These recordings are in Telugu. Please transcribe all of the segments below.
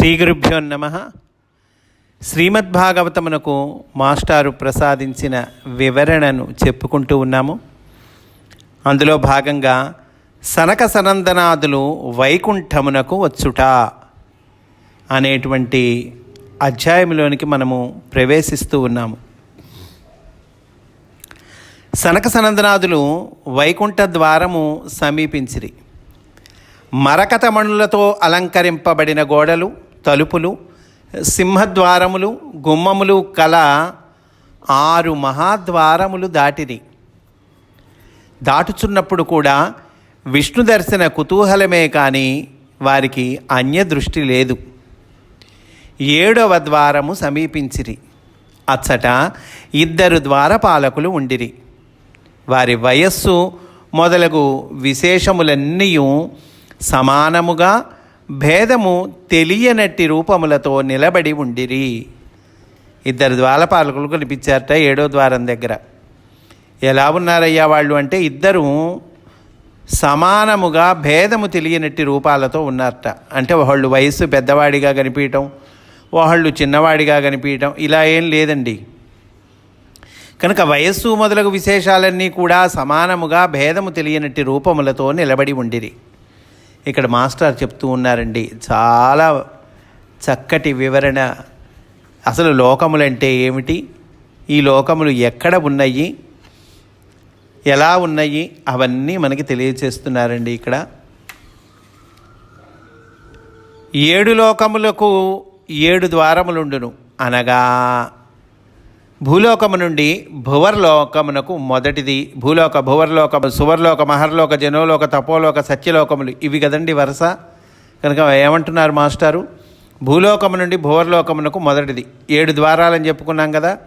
శ్రీగురుభ్యో నమ. శ్రీమద్భాగవతమునకు మాస్టారు ప్రసాదించిన వివరణను చెప్పుకుంటూ ఉన్నాము. అందులో భాగంగా సనక సనందనాదులు వైకుంఠమునకు వచ్చుట అనేటువంటి అధ్యాయంలోనికి మనము ప్రవేశిస్తూ ఉన్నాము. సనక సనందనాదులు వైకుంఠ ద్వారము సమీపించిరి. మరకతమణులతో అలంకరింపబడిన గోడలు తలుపులు సింహద్వారములు గుమ్మములు కల ఆరు మహాద్వారములు దాటిరి. దాటుచున్నప్పుడు కూడా విష్ణు దర్శన కుతూహలమే కానీ వారికి అన్య దృష్టి లేదు. ఏడవ ద్వారము సమీపించిరి. అచ్చట ఇద్దరు ద్వారపాలకులు ఉండిరి. వారి వయస్సు మొదలగు విశేషములన్నీ సమానముగా భేదము తెలియనట్టి రూపములతో నిలబడి ఉండిరి. ఇద్దరు ద్వారపాలకులు కనిపించారట ఏడో ద్వారం దగ్గర. ఎలా ఉన్నారయ్యా వాళ్ళు అంటే ఇద్దరు సమానముగా భేదము తెలియనట్టి రూపాలతో ఉన్నారట. అంటే ఒకళ్ళు వయస్సు పెద్దవాడిగా కనిపించటం ఒకళ్ళు చిన్నవాడిగా కనిపించటం ఇలా ఏం లేదండి. కనుక వయస్సు మొదలగు విశేషాలన్నీ కూడా సమానముగా భేదము తెలియనట్టి రూపములతో నిలబడి ఉండిరి. ఇక్కడ మాస్టర్ చెప్తూ ఉన్నారండి చాలా చక్కటి వివరణ. అసలు లోకములంటే ఏమిటి? ఈ లోకములు ఎక్కడ ఉన్నాయి? ఎలా ఉన్నాయి? అవన్నీ మనకి తెలియచేస్తున్నారండి ఇక్కడ. ఏడు లోకములకు ఏడు ద్వారములుండును అనగా భూలోకము నుండి భువర్లోకమునకు మొదటిది. భూలోక భువర్లోకము సువర్లోక మహర్లోక జనోలోక తపోలోక సత్యలోకములు. ఇవి కదండి వరుస. కనుక ఏమంటున్నారు మాస్టారు? భూలోకము నుండి భువర్లోకమునకు మొదటిది. ఏడు ద్వారాలని చెప్పుకున్నాం కదా.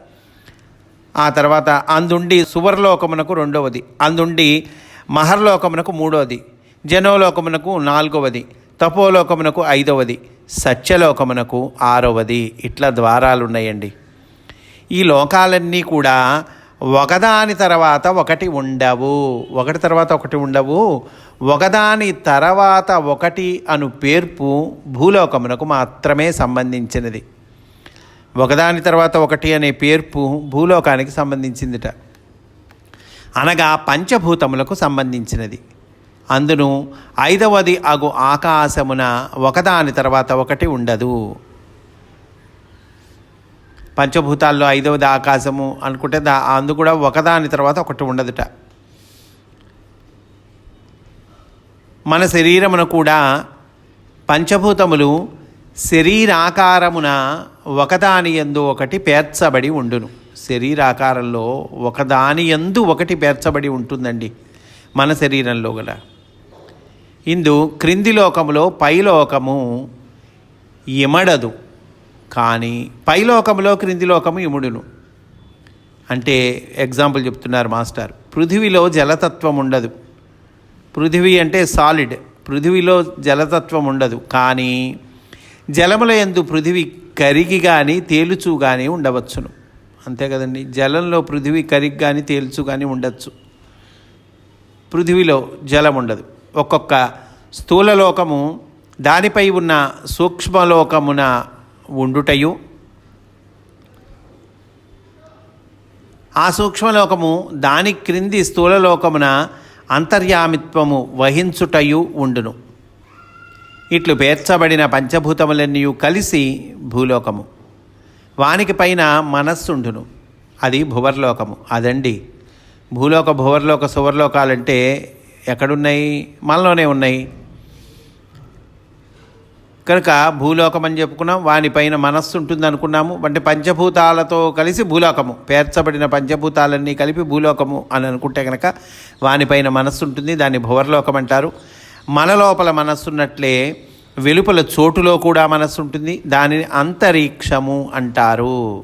ఆ తర్వాత అందుండి సువర్లోకమునకు రెండవది. అందుండి మహర్లోకమునకు మూడవది. జనోలోకమునకు నాలుగవది. తపోలోకమునకు ఐదవది. సత్యలోకమునకు ఆరవది. ఇట్లా ద్వారాలు ఉన్నాయండి ఈ లోకాలన్నీ కూడా ఒకదాని తర్వాత ఒకటి ఉండవు. ఒకటి తర్వాత ఒకటి ఉండవు. ఒకదాని తర్వాత ఒకటి అను పేర్పు భూలోకమునకు మాత్రమే సంబంధించినది. ఒకదాని తర్వాత ఒకటి అనే పేర్పు భూలోకానికి సంబంధించిందిట. అనగా పంచభూతములకు సంబంధించినది. అందును ఐదవది అగు ఆకాశమున ఒకదాని తర్వాత ఒకటి ఉండదు. పంచభూతాల్లో ఐదవది ఆకాశము అనుకుంటే దా అందు కూడా ఒకదాని తర్వాత ఒకటి ఉండదుట. మన శరీరమున కూడా పంచభూతములు శరీరాకారమున ఒకదాని ఎందు ఒకటి పేర్చబడి ఉండును. శరీరాకారంలో ఒకదాని ఎందు ఒకటి పేర్చబడి ఉంటుందండి మన శరీరంలో గల. ఇందు క్రింది లోకములో పైలోకము ఇమడదు. కానీ పైలోకములో క్రింది లోకము ఇముడును అంటే ఎగ్జాంపుల్ చెప్తున్నారు మాస్టర్. పృథివిలో జలతత్వం ఉండదు. పృథివీ అంటే సాలిడ్ పృథివిలో జలతత్వం ఉండదు. కానీ జలముల ఎందు పృథివీ కరిగి కానీ తేలుచు కానీ ఉండవచ్చును. అంతే కదండి. జలంలో పృథివీ కరిగి కానీ తేల్చు కానీ ఉండొచ్చు. పృథివిలో జలం ఉండదు. ఒక్కొక్క స్థూలలోకము దానిపై ఉన్న సూక్ష్మలోకమున ఉండుటయు. ఆ సూక్ష్మలోకము దాని క్రింది స్థూలలోకమున అంతర్యామిత్వము వహించుటయు ఉండును. ఇట్లు పేర్చబడిన పంచభూతములన్నీ కలిసి భూలోకము. వానికి పైన మనస్సుండును. అది భువర్లోకము. అదండి. భూలోక భువర్లోక సువర్లోకాలంటే ఎక్కడున్నాయి? మనలోనే ఉన్నాయి. కనుక భూలోకం అని చెప్పుకున్నాం వానిపైన మనస్సు ఉంటుంది అనుకున్నాము. అంటే పంచభూతాలతో కలిసి భూలోకము. పేర్చబడిన పంచభూతాలన్నీ కలిపి భూలోకము అని అనుకుంటే కనుక వానిపైన మనస్సు ఉంటుంది దాన్ని భువర్లోకం అంటారు. మన లోపల మనస్సు ఉన్నట్లే వెలుపల చోటులో కూడా మనస్సు ఉంటుంది దానిని అంతరిక్షము అంటారు.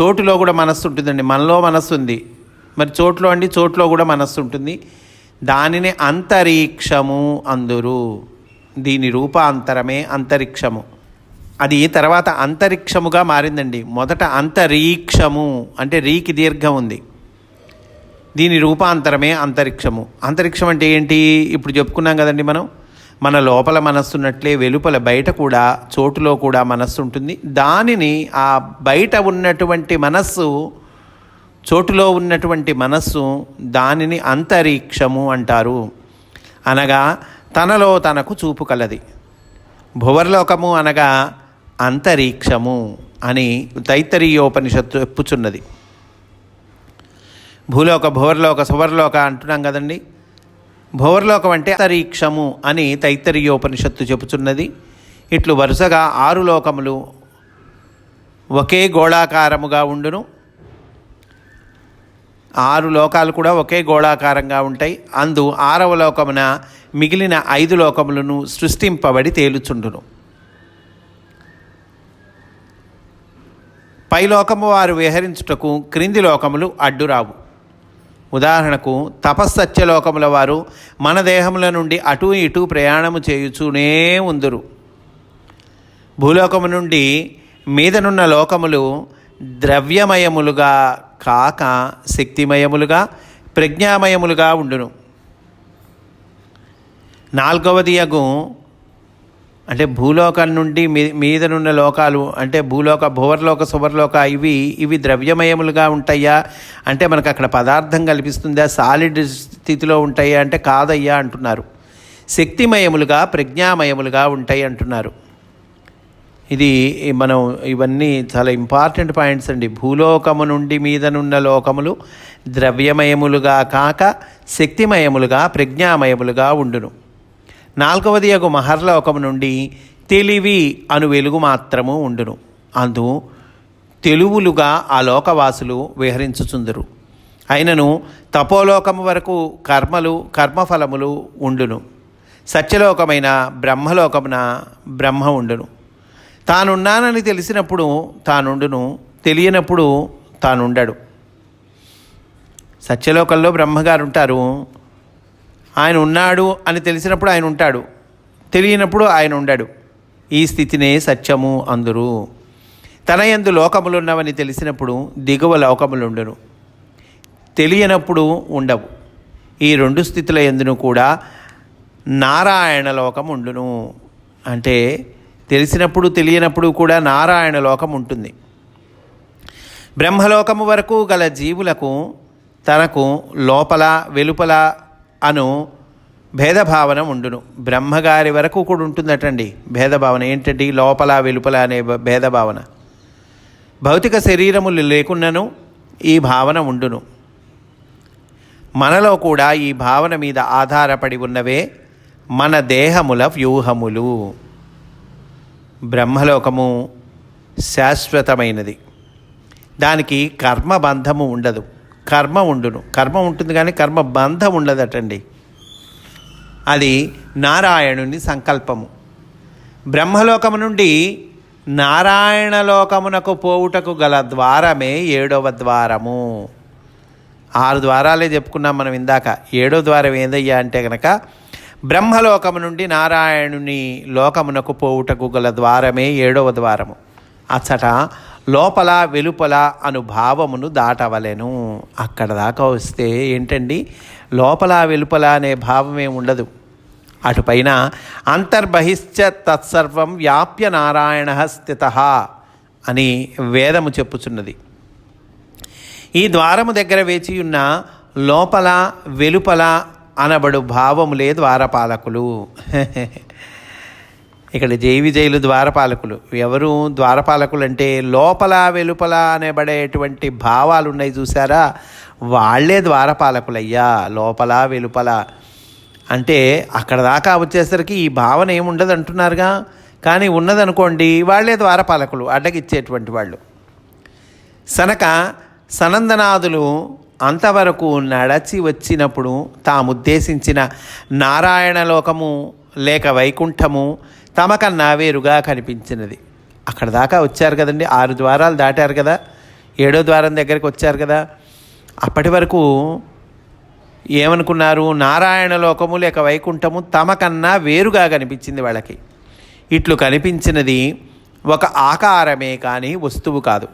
చోటులో కూడా మనస్సు ఉంటుందండి మనలో మనస్సు ఉంది. మరి చోట్లో అండి చోట్లో కూడా మనస్సు ఉంటుంది. దానిని అంతరిక్షము అందురు. దీని రూపాంతరమే అంతరిక్షము. అది తర్వాత అంతరిక్షముగా మారిందండి. మొదట అంతరీక్షము అంటే రీకి దీర్ఘం ఉంది. దీని రూపాంతరమే అంతరిక్షము. అంతరిక్షం అంటే ఏంటి? ఇప్పుడు చెప్పుకున్నాం కదండి మనం. మన లోపల మనస్సున్నట్లే వెలుపల బయట కూడా చోటులో కూడా మనస్సు ఉంటుంది. దానిని ఆ బయట ఉన్నటువంటి మనస్సు చోటులో ఉన్నటువంటి మనస్సు దానిని అంతరిక్షము అంటారు. అనగా తనలో తనకు చూపు కలది. భువర్లోకము అనగా అంతరిక్షము అని తైత్తరీయోపనిషత్తు చెప్పుచున్నది. భూలోక భువర్లోక సువర్లోక అంటున్నాం కదండి. భువర్లోకం అంటే అంతరిక్షము అని తైత్తరీయోపనిషత్తు చెప్పుచున్నది. ఇట్లు వరుసగా ఆరు లోకములు ఒకే గోళాకారముగా ఉండును. ఆరు లోకాలు కూడా ఒకే గోళాకారంగా ఉంటాయి. అందు ఆరవ లోకమున మిగిలిన ఐదు లోకములను సృష్టింపబడి తేలుచుండును. పైలోకము వారు విహరించుటకు క్రింది లోకములు అడ్డురావు ఉదాహరణకు తపస్సత్యలోకముల వారు మన దేహముల నుండి అటు ఇటు ప్రయాణము చేయుచూనే ఉందురు. భూలోకము నుండి మీదనున్న లోకములు ద్రవ్యమయములుగా కాక శక్తిమయములుగా ప్రజ్ఞామయములుగా ఉండును. నాలుగవది యగు అంటే భూలోకం నుండి మీ మీదనున్న లోకాలు అంటే భూలోక భువర్లోక సువర్లోక ఇవి ఇవి ద్రవ్యమయములుగా ఉంటాయా? అంటే మనకు అక్కడ పదార్థం కల్పిస్తుందా? సాలిడ్ స్థితిలో ఉంటాయా? అంటే కాదయ్యా అంటున్నారు. శక్తిమయములుగా ప్రజ్ఞామయములుగా ఉంటాయి అంటున్నారు. ఇది మనం ఇవన్నీ చాలా ఇంపార్టెంట్ పాయింట్స్ అండి. భూలోకము నుండి మీదనున్న లోకములు ద్రవ్యమయములుగా కాక శక్తిమయములుగా ప్రజ్ఞామయములుగా ఉండును. నాలుగవది యొక్క మహర్లోకము నుండి తెలివి అను వెలుగు మాత్రము ఉండును. అందు తెలువులుగా ఆ లోకవాసులు విహరించుచుందురు. అయినను తపోలోకము వరకు కర్మలు కర్మఫలములు ఉండును. సత్యలోకమైన బ్రహ్మలోకమున బ్రహ్మ ఉండును. తానున్నానని తెలిసినప్పుడు తానుండును తెలియనప్పుడు తానుండడు. సత్యలోకంలో బ్రహ్మగారు ఉంటారు ఆయన ఉన్నాడు అని తెలిసినప్పుడు ఆయన ఉంటాడు. తెలియనప్పుడు ఆయన ఉండడు. ఈ స్థితినే సత్యము అందరు. తన ఎందు లోకములున్నవని తెలిసినప్పుడు దిగువ లోకములుండును. తెలియనప్పుడు ఉండవు. ఈ రెండు స్థితుల ఎందును కూడా నారాయణ లోకం ఉండును. అంటే తెలిసినప్పుడు తెలియనప్పుడు కూడా నారాయణ లోకం ఉంటుంది. బ్రహ్మలోకము వరకు గల జీవులకు తనకు లోపల వెలుపల అను భేదభావన ఉండును. బ్రహ్మగారి వరకు కూడా ఉంటుందటండి భేదభావన. ఏంటంటే లోపల వెలుపల అనే భేదభావన. భౌతిక శరీరములు లేకున్నను ఈ భావన ఉండును. మనలో కూడా ఈ భావన మీద ఆధారపడి ఉన్నవే మన దేహముల వ్యూహములు. బ్రహ్మలోకము శాశ్వతమైనది. దానికి కర్మ బంధము ఉండదు. కర్మ ఉండును. కర్మ ఉంటుంది కానీ కర్మ బంధం ఉండదటండి. అది నారాయణుని సంకల్పము. బ్రహ్మలోకము నుండి నారాయణ లోకమునకు పోవుటకు గల ద్వారమే ఏడవ ద్వారము. ఆరు ద్వారాలే చెప్పుకున్నాం మనం ఇందాక. ఏడో ద్వారం ఏందయ్యా అంటే కనుక బ్రహ్మలోకము నుండి నారాయణుని లోకమునకు పోవుటకు గల ద్వారమే ఏడవ ద్వారము. అచ్చట లోపల వెలుపల అను భావమును దాటవలెను. అక్కడ దాకా వస్తే ఏంటండి? లోపల వెలుపల అనే భావమే ఉండదు. అటుపైన అంతర్బహిశ్చ తత్సర్వం వ్యాప్య నారాయణ స్థిత అని వేదము చెప్పుచున్నది. ఈ ద్వారము దగ్గర వేచి ఉన్న లోపల వెలుపల అనబడు భావములే ద్వారపాలకులు. ఇక్కడ జై విజయులు ద్వారపాలకులు. ఎవరు ద్వారపాలకులు అంటే లోపల వెలుపల అనబడేటువంటి భావాలు ఉన్నాయి చూసారా వాళ్ళే ద్వారపాలకులయ్యా లోపల వెలుపల. అంటే అక్కడ దాకా వచ్చేసరికి ఈ భావన ఏముండదు అంటున్నారుగా? కానీ ఉన్నదనుకోండి వాళ్ళే ద్వారపాలకులు అడ్డగిచ్చేటువంటి వాళ్ళు. సనక సనందనాథులు అంతవరకు నడచి వచ్చినప్పుడు తాముద్దేశించిన నారాయణ లోకము లేక వైకుంఠము తమకన్నా వేరుగా కనిపించినది. అక్కడ దాకా వచ్చారు కదండి. ఆరు ద్వారాలు దాటారు కదా. ఏడో ద్వారం దగ్గరికి వచ్చారు కదా. అప్పటి వరకు ఏమనుకున్నారు? నారాయణ లోకము లేక వైకుంఠము తమకన్నా వేరుగా కనిపించింది వాళ్ళకి. ఇట్లు కనిపించినది ఒక ఆకారమే కానీ వస్తువు కాదు.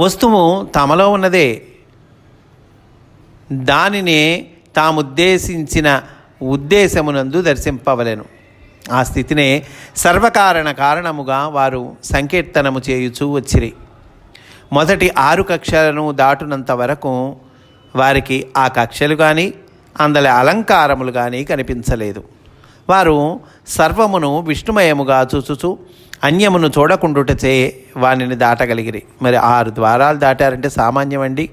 వస్తువు తమలో ఉన్నదే. దానినే తాముద్దేశించిన ఉద్దేశమునందు దర్శింపవలెను. ఆ స్థితినే సర్వకారణ కారణముగా వారు సంకీర్తనము చేయుచూ వచ్చిరి. మొదటి ఆరు కక్షలను దాటునంత వరకు వారికి ఆ కక్షలు కానీ అందలి అలంకారములు కానీ కనిపించలేదు. వారు సర్వమును విష్ణుమయముగా చూచుచు అన్యమును చూడకుండుటచే వానిని దాటగలిగిరి. మరి ఆరు ద్వారాలు దాటారంటే సామాన్యమండి.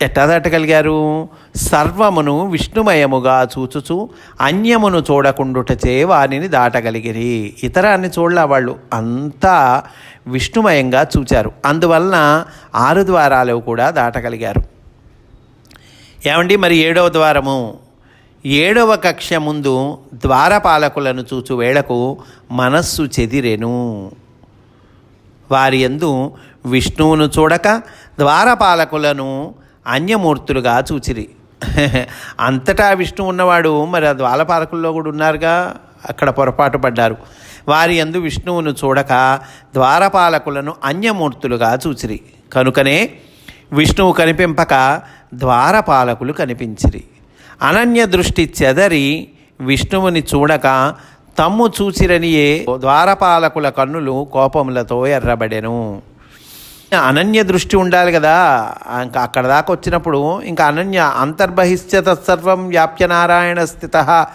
ఎట్టదటగలిగారు? సర్వమును విష్ణుమయముగా చూచుచు అన్యమును చూడకుండుటచే వారిని దాటగలిగిరి. ఇతరాన్ని చూడలే వాళ్ళు. అంతా విష్ణుమయంగా చూచారు. అందువలన ఆరు ద్వారాలు కూడా దాటగలిగారు. ఏమండి మరి ఏడవ ద్వారము? ఏడవ కక్ష ముందు ద్వారపాలకులను చూచు వేళకు మనస్సు చెదిరెను. వారి యందు విష్ణువును చూడక ద్వారపాలకులను అన్యమూర్తులుగా చూచిరి. అంతటా విష్ణు ఉన్నవాడు మరి ఆ ద్వారపాలకుల్లో కూడా ఉన్నారుగా? అక్కడ పొరపాటు పడ్డారు. వారి యందు విష్ణువును చూడక ద్వారపాలకులను అన్యమూర్తులుగా చూచిరి. కనుకనే విష్ణువు కనిపింపక ద్వారపాలకులు కనిపించిరి. అనన్య దృష్టి చెదరి విష్ణువుని చూడక తమ్ము చూచిరనియే ద్వారపాలకుల కన్నులు కోపములతో ఎర్రబడెను. అనన్య దృష్టి ఉండాలి కదా. ఇంకా అక్కడ దాకా వచ్చినప్పుడు ఇంకా అనన్య అంతర్బహిష్యత సర్వం వ్యాప్య నారాయణ స్థిత.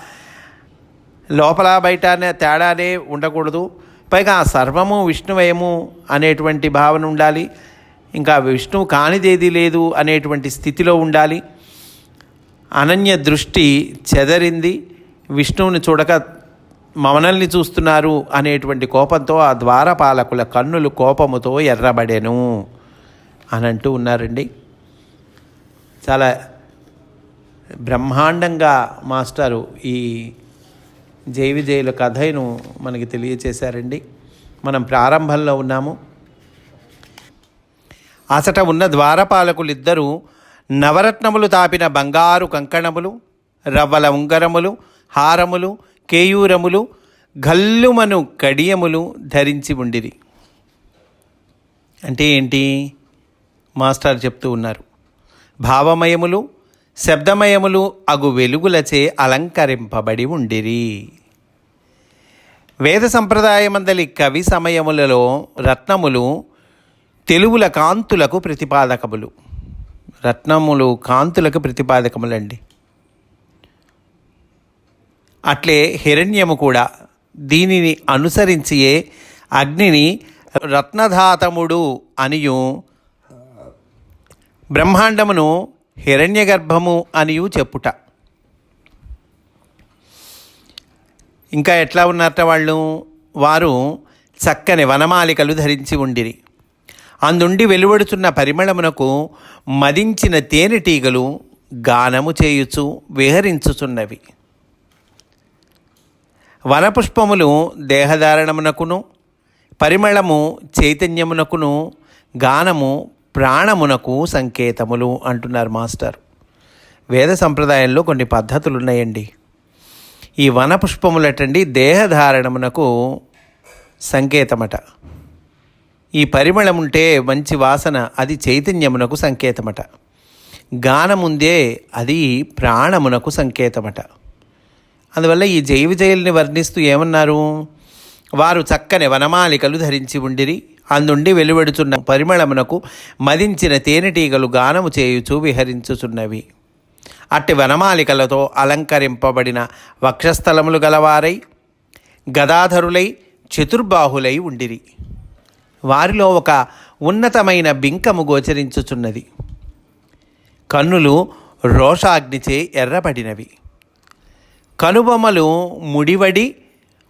లోపల బయట అనే తేడానే ఉండకూడదు. పైగా సర్వము విష్ణువయము అనేటువంటి భావన ఉండాలి. ఇంకా విష్ణువు కానిదేది లేదు అనేటువంటి స్థితిలో ఉండాలి. అనన్య దృష్టి చెదరింది. విష్ణువుని చూడక మమనల్ని చూస్తున్నారు అనేటువంటి కోపంతో ఆ ద్వారపాలకుల కన్నులు కోపముతో ఎర్రబడెను అని అంటూ ఉన్నారండి. చాలా బ్రహ్మాండంగా మాస్టారు ఈ జై విజయుల కథను మనకి తెలియచేశారండి. మనం ప్రారంభంలో ఉన్నాము. అసట ఉన్న ద్వారపాలకులిద్దరూ నవరత్నములు తాపిన బంగారు కంకణములు రవ్వల ఉంగరములు హారములు కేయూరములు గల్లుమను కడియములు ధరించి ఉండిరి. అంటే ఏంటి? మాస్టర్ చెప్తూ ఉన్నారు. భావమయములు శబ్దమయములు అగు వెలుగులచే అలంకరింపబడి ఉండిరి. వేద సంప్రదాయమందలి కవి సమయములలో రత్నములు తెలుగుల కాంతులకు ప్రతిపాదకములు. రత్నములు కాంతులకు ప్రతిపాదకములండి. అట్లే హిరణ్యము కూడా దీనిని అనుసరించియే అగ్నిని రత్నధాతముడు అనియు బ్రహ్మాండమును హిరణ్య గర్భము అనియు చెప్పుట. ఇంకా ఎట్లా ఉన్నారట వాళ్ళు? వారు చక్కని వనమాలికలు ధరించి ఉండిరి. అందుండి వెలువడుచున్న పరిమళమునకు మదించిన తేనెటీగలు గానము చేయుచు విహరించుచున్నవి. వనపుష్పములు దేహధారణమునకును పరిమళము చైతన్యమునకును గానము ప్రాణమునకు సంకేతములు అంటున్నారు మాస్టర్. వేద సంప్రదాయంలో కొన్ని పద్ధతులు ఉన్నాయండి ఈ వనపుష్పములటండి దేహధారణమునకు సంకేతమట. ఈ పరిమళం ఉంటే మంచి వాసన అది చైతన్యమునకు సంకేతమట. గానముందే అది ప్రాణమునకు సంకేతమట. అందువల్ల ఈ జై విజయుల్ని వర్ణిస్తూ ఏమన్నారు? వారు చక్కని వనమాలికలు ధరించి ఉండిరి. అందుండి వెలువడుచున్న పరిమళమునకు మదించిన తేనెటీగలు గానము చేయుచు విహరించుచున్నవి. అట్టి వనమాలికలతో అలంకరింపబడిన వక్షస్థలములు గలవారై గదాధరులై చతుర్బాహులై ఉండిరి. వారిలో ఒక ఉన్నతమైన బింకము గోచరించుచున్నది. కన్నులు రోషాగ్నిచే ఎర్రబడినవి. కనుబొమ్మలు ముడివడి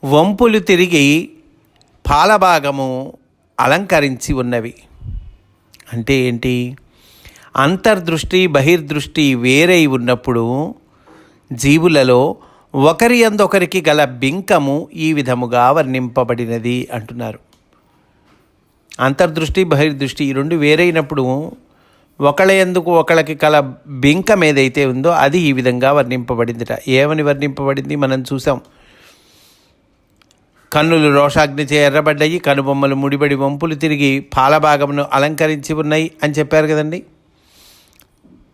వంపులు తిరిగి పాలభాగము అలంకరించి ఉన్నవి. అంటే ఏంటి? అంతర్దృష్టి బహిర్దృష్టి వేరై ఉన్నప్పుడు జీవులలో ఒకరి అందొకరికి గల బింకము ఈ విధముగా వర్ణింపబడినది అంటున్నారు. అంతర్దృష్టి బహిర్దృష్టి ఈ రెండు వేరైనప్పుడు ఒకళ్ళ ఎందుకు ఒకళ్ళకి కల బింకం ఏదైతే ఉందో అది ఈ విధంగా వర్ణింపబడిందిట. ఏమని వర్ణింపబడింది? మనం చూసాం. కన్నులు రోషాగ్నిచే ఎర్రబడ్డాయి కనుబొమ్మలు ముడిబడి వంపులు తిరిగి పాలభాగమును అలంకరించి ఉన్నాయి అని చెప్పారు కదండి.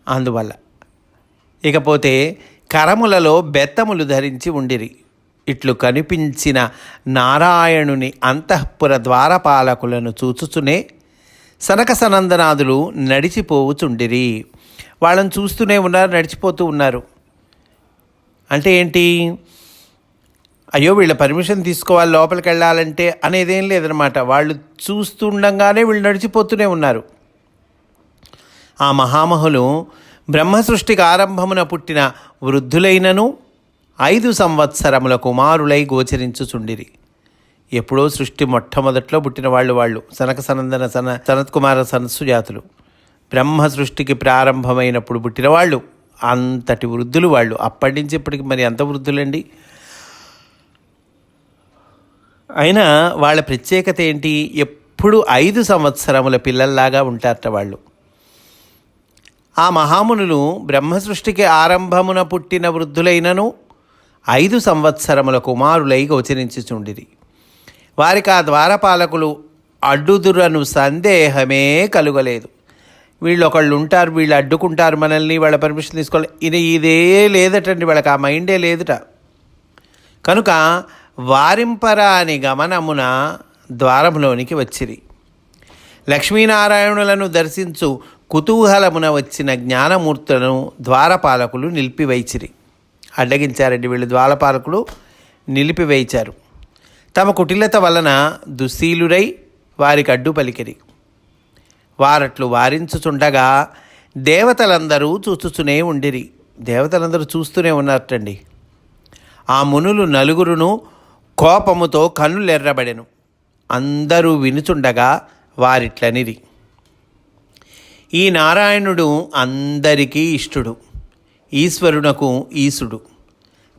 అందువల్ల ఇకపోతే కరములలో బెత్తములు ధరించి ఉండిరి. ఇట్లు కనిపించిన నారాయణుని అంతఃపుర ద్వారపాలకులను చూచుచునే సనక సనందనాథులు నడిచిపోవుచుండిరి. వాళ్ళని చూస్తూనే ఉన్నారు నడిచిపోతూ ఉన్నారు. అంటే ఏంటి? అయ్యో వీళ్ళ పర్మిషన్ తీసుకోవాలి లోపలికి వెళ్ళాలంటే అనేదేం లేదనమాట. వాళ్ళు చూస్తుండగానే వీళ్ళు నడిచిపోతూనే ఉన్నారు. ఆ మహామహులు బ్రహ్మ సృష్టికి ఆరంభమున పుట్టిన వృద్ధులైనను ఐదు సంవత్సరముల కుమారులై గోచరించుచుండిరి. ఎప్పుడో సృష్టి మొట్టమొదట్లో పుట్టిన వాళ్ళు వాళ్ళు. సనక సనందన సన సనత్కుమార సనస్సు జాతులు. బ్రహ్మ సృష్టికి ప్రారంభమైనప్పుడు పుట్టిన వాళ్ళు అంతటి వృద్ధులు వాళ్ళు. అప్పటి నుంచి ఇప్పటికి మరి ఎంత వృద్ధులండి? అయినా వాళ్ళ ప్రత్యేకత ఏంటి? ఎప్పుడు ఐదు సంవత్సరముల పిల్లల్లాగా ఉంటారట వాళ్ళు. ఆ మహామునులు బ్రహ్మ సృష్టికి ఆరంభమున పుట్టిన వృద్ధులైనను ఐదు సంవత్సరముల కుమారులై గోచరించుచుండిరి. వారికి ఆ ద్వారపాలకులు అడ్డుదురను సందేహమే కలుగలేదు. వీళ్ళు ఒకళ్ళు ఉంటారు వీళ్ళు అడ్డుకుంటారు మనల్ని వాళ్ళ పర్మిషన్ తీసుకోవాలి. ఇది ఇదే లేదటండి వాళ్ళకి ఆ మైండే లేదుట. కనుక వారింపరాని గమనమున ద్వారములోనికి వచ్చిరి. లక్ష్మీనారాయణులను దర్శించు కుతూహలమున వచ్చిన జ్ఞానమూర్తులను ద్వారపాలకులు నిలిపివైచిరి అడ్డగించారండి వీళ్ళు ద్వారపాలకులు నిలిపివేయించారు. తమ కుటిలత వలన దుశీలురై వారికి అడ్డు పలికిరి. వారట్లు వారించుచుండగా దేవతలందరూ చూచుచునే ఉండిరి. దేవతలందరూ చూస్తూనే ఉన్నారటండి. ఆ మునులు నలుగురును కోపముతో కన్నులెర్రబడెను. అందరూ వినుచుండగా వారిట్లనిరి. ఈ నారాయణుడు అందరికీ ఇష్టుడు. ఈశ్వరునకు ఈశుడు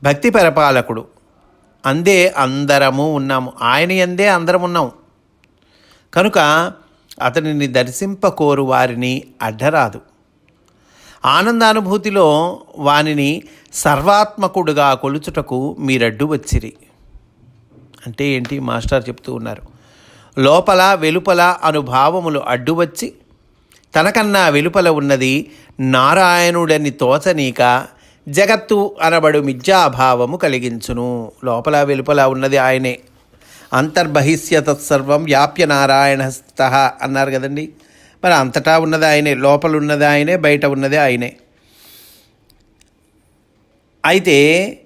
భక్తి పరపాలకుడు అందే అందరము ఉన్నాము. ఆయన ఎందే అందరం ఉన్నాం కనుక అతనిని దర్శింపకోరు వారిని అడ్డరాదు. ఆనందానుభూతిలో వానిని సర్వాత్మకుడుగా కొలుచుటకు మీరడ్డు వచ్చిరి. అంటే ఏంటి? మాస్టర్ చెప్తూ ఉన్నారు. లోపల వెలుపల అనుభావములు అడ్డు వచ్చి తనకన్నా వెలుపల ఉన్నది నారాయణుడని తోచనీక జగత్తు అనబడు మిథ్యాభావము కలిగించును. లోపల వెలుపల ఉన్నది ఆయనే. అంతర్బహిష్య తత్సర్వం వ్యాప్య నారాయణ అన్నారు కదండి. మరి అంతటా ఉన్నది ఆయనే లోపల ఉన్నది ఆయనే బయట ఉన్నది ఆయనే. అయితే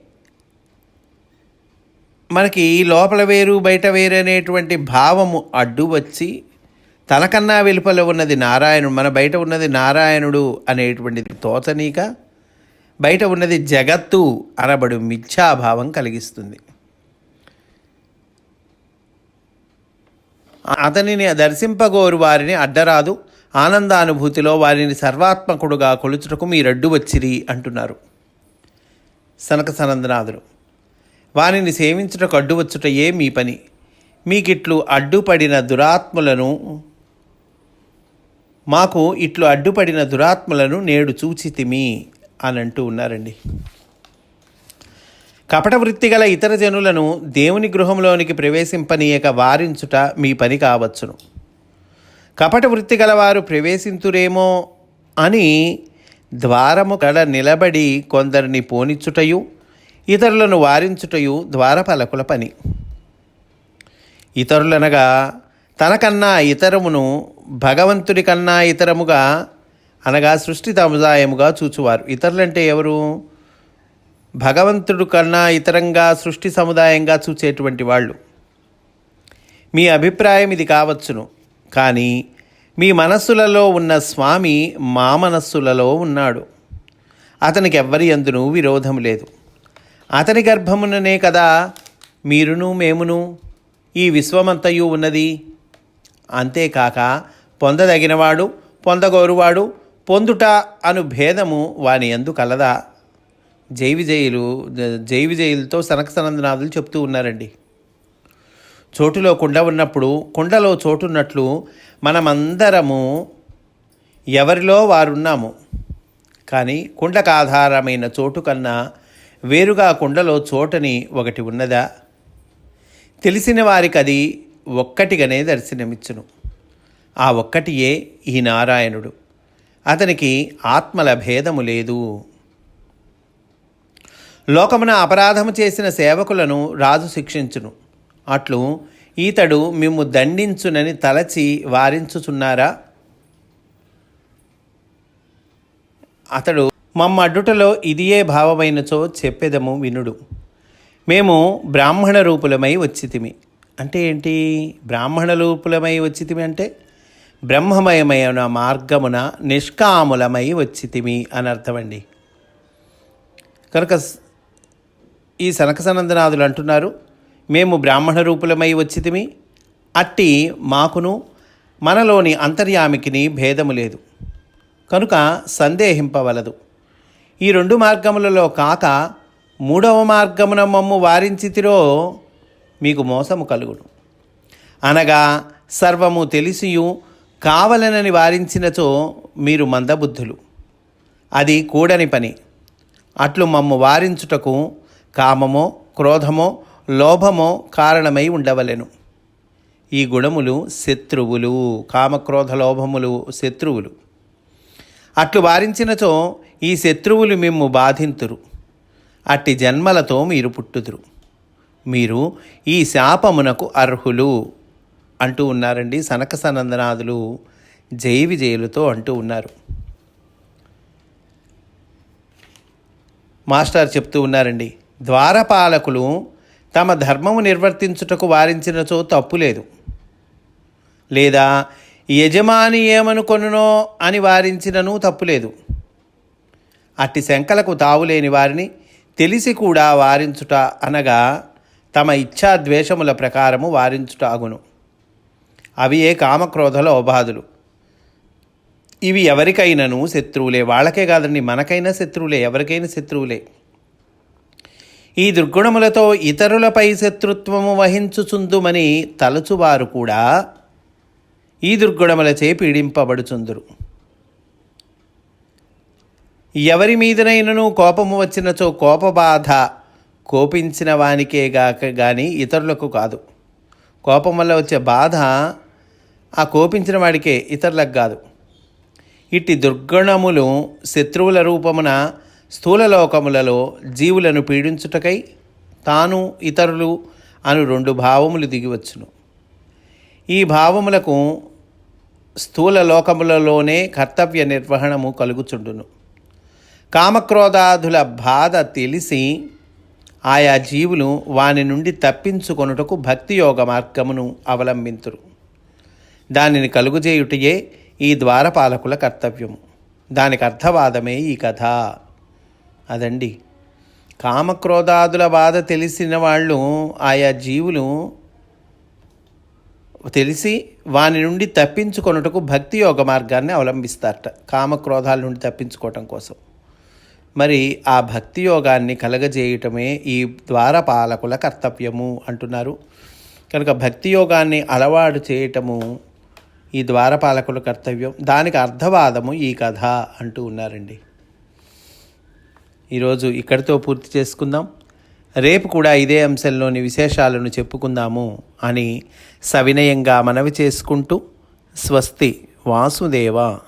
మనకి లోపల వేరు బయట వేరు అనేటువంటి భావము అడ్డు వచ్చి తనకన్నా వెలుపల ఉన్నది నారాయణుడు మన బయట ఉన్నది నారాయణుడు అనేటువంటిది తోచనీక బయట ఉన్నది జగత్తు అనబడు మిథ్యాభావం కలిగిస్తుంది. అతనిని దర్శింపగోరు వారిని అడ్డరాదు. ఆనందానుభూతిలో వారిని సర్వాత్మకుడుగా కొలుచుటకు మీరడ్డు వచ్చిరి అంటున్నారు సనక సనందనాథులు వారిని సేవించుటకు అడ్డు వచ్చుటయే మీ పని. మీకిట్లు అడ్డుపడిన దురాత్ములను మాకు ఇట్లు అడ్డుపడిన దురాత్మలను నేడు చూచితిమి. అని అంటూ ఉన్నారండి. కపట వృత్తి గల ఇతర జనులను దేవుని గృహంలోనికి ప్రవేశింపనీయక వారించుట మీ పని కావచ్చును. కపట వృత్తి గలవారు ప్రవేశింతురేమో అని ద్వారము కడ నిలబడి కొందరిని పోనిచ్చుటయు ఇతరులను వారించుటయు ద్వారపాలకుల పని. ఇతరులనగా తనకన్నా ఇతరమును భగవంతుడి కన్నా ఇతరముగా అనగా సృష్టి సముదాయముగా చూచువారు. ఇతరులంటే ఎవరు? భగవంతుడు కన్నా ఇతరంగా సృష్టి సముదాయంగా చూచేటువంటి వాళ్ళు. మీ అభిప్రాయం ఇది కావచ్చును. కానీ మీ మనస్సులలో ఉన్న స్వామి మా మనస్సులలో ఉన్నాడు. అతనికి ఎవ్వరి అందును విరోధం లేదు. అతని గర్భముననే కదా మీరును మేమును ఈ విశ్వమంతయు ఉన్నది. అంతేకాక పొందదగినవాడు పొందగోరువాడు పొందుట అను భేదము వాని ఎందు కలదా? జై విజయులు జై విజయులతో సనక సనందనాథులు చెప్తూ ఉన్నారండి. చోటులో కుండ ఉన్నప్పుడు కుండలో చోటున్నట్లు మనమందరము ఎవరిలో వారున్నాము? కానీ కుండకు ఆధారమైన చోటు కన్నా వేరుగా కుండలో చోటని ఒకటి ఉన్నదా? తెలిసిన వారికి అది ఒక్కటిగానే దర్శనమిచ్చును. ఆ ఒక్కటియే ఈ నారాయణుడు. అతనికి ఆత్మల భేదము లేదు. లోకమున అపరాధము చేసిన సేవకులను రాజు శిక్షించును. అట్లు ఈతడు మిమ్ము దండించునని తలచి వారించుచున్నారా? అతడు మమ్మ అడ్డుటలో ఇదియే భావమైనచో చెప్పెదము వినుడు. మేము బ్రాహ్మణ రూపులమై వచ్చితిమి. అంటే ఏంటి? బ్రాహ్మణ రూపులమై వచ్చితిమి అంటే? బ్రహ్మమయమైన మార్గమున నిష్కాములమై వచ్చితిమి అని అర్థమండి. కనుక ఈ సనకసనందనాథులు అంటున్నారు మేము బ్రాహ్మణ రూపులమై వచ్చితిమి అట్టి మాకును మనలోని అంతర్యామికిని భేదము లేదు. కనుక సందేహింపవలదు. ఈ రెండు మార్గములలో కాక మూడవ మార్గమున మమ్ము వారించితిరో మీకు మోసము కలుగును. అనగా సర్వము తెలిసియు కావలనని వారించినచో మీరు మందబుద్ధులు. అది కూడని పని. అట్లు మమ్ము వారించుటకు కామమో క్రోధమో లోభమో కారణమై ఉండవలెను. ఈ గుణములు శత్రువులు కామక్రోధ లోభములు శత్రువులు. అట్లు వారించినచో ఈ శత్రువులు మిమ్ము బాధింతురు. అట్టి జన్మలతో మీరు పుట్టుదురు. మీరు ఈ శాపమునకు అర్హులు. అంటూ ఉన్నారండి. సనక సనందనాథులు జై విజయులతో అంటూ ఉన్నారు. మాస్టర్ చెప్తూ ఉన్నారండి ద్వారపాలకులు తమ ధర్మము నిర్వర్తించుటకు వారించినచో తప్పు లేదు. లేదా యజమాని ఏమనుకొనునో అని వారించినను తప్పులేదు అట్టి శంకలకు తావులేని వారిని తెలిసి కూడా వారించుట అనగా తమ ఇచ్ఛా ద్వేషముల ప్రకారము వారించుట అగును. అవి ఏ కామక్రోధ లోబాధులు ఇవి ఎవరికైనాను శత్రువులే. వాళ్ళకే కాదండి మనకైనా శత్రువులే ఎవరికైనా శత్రువులే. ఈ దుర్గుణములతో ఇతరులపై శత్రుత్వము వహించుచుందుమని తలచువారు కూడా ఈ దుర్గుణములచే పీడింపబడుచుందురు. ఎవరి మీదనైనను కోపము వచ్చినచో కోపబాధ కోపించిన వానికే గాక కానీ ఇతరులకు కాదు. కోపం వల్ల వచ్చే బాధ ఆ కోపించిన వాడికే ఇతరులకు కాదు. ఇట్టి దుర్గుణములు శత్రువుల రూపమున స్థూల లోకములలో జీవులను పీడించుటకై తాను ఇతరులు అను రెండు భావములు దిగివచ్చును. ఈ భావములకు స్థూల లోకములలోనే కర్తవ్య నిర్వహణము కలుగుచుండును. కామక్రోధాదుల బాధ తెలిసి ఆయా జీవులు వాని నుండి తప్పించుకొనుటకు భక్తి యోగ మార్గమును అవలంబింతురు. దానిని కలుగుజేయుటయే ఈ ద్వారపాలకుల కర్తవ్యము. దానికి అర్థవాదమే ఈ కథ. అదండి. కామక్రోధాదుల బాధ తెలిసిన వాళ్ళు ఆయా జీవులు తెలిసి వాని నుండి తప్పించుకొనుటకు భక్తి యోగ మార్గాన్ని అవలంబిస్తారట కామక్రోధాల నుండి తప్పించుకోవటం కోసం. మరి ఆ భక్తి యోగాన్ని కలగజేయటమే ఈ ద్వారపాలకుల కర్తవ్యము అంటున్నారు. కనుక భక్తి యోగాన్ని అలవాటు చేయటము ఈ ద్వారపాలకుల కర్తవ్యం. దానికి అర్థవాదము ఈ కథ అంటూ ఉన్నారండి. ఈరోజు ఇక్కడితో పూర్తి చేసుకుందాం. రేపు కూడా ఇదే అంశంలోని విశేషాలను చెప్పుకుందాము అని సవినయంగా మనవి చేసుకుంటూ స్వస్తి వాసుదేవ.